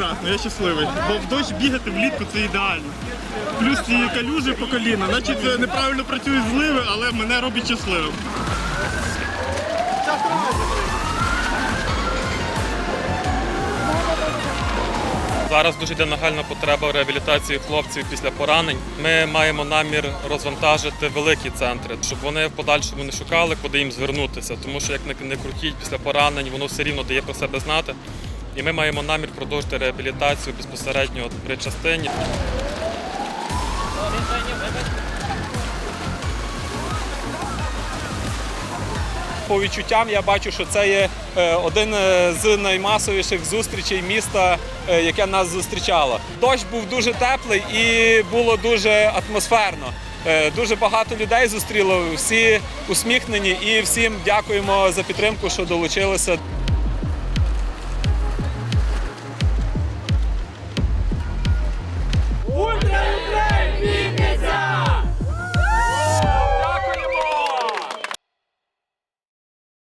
прекрасно, я щасливий. Бо в дощ бігати влітку це ідеально. Плюс ці калюжі по коліна. Значить, неправильно працюють зливи, але мене робить щасливим. Зараз дуже йде нагальна потреба в реабілітації хлопців після поранень. Ми маємо намір розвантажити великі центри, щоб вони в подальшому не шукали, куди їм звернутися. Тому що як не крутіть після поранень, воно все рівно дає про себе знати. І ми маємо намір продовжити реабілітацію безпосередньо при частині. По відчуттям я бачу, що це є е, один е, з наймасовіших зустрічей міста, е, яке нас зустрічало. Дощ був дуже теплий і було дуже атмосферно. Дуже багато людей зустріло, всі усміхнені і всім дякуємо за підтримку, що долучилися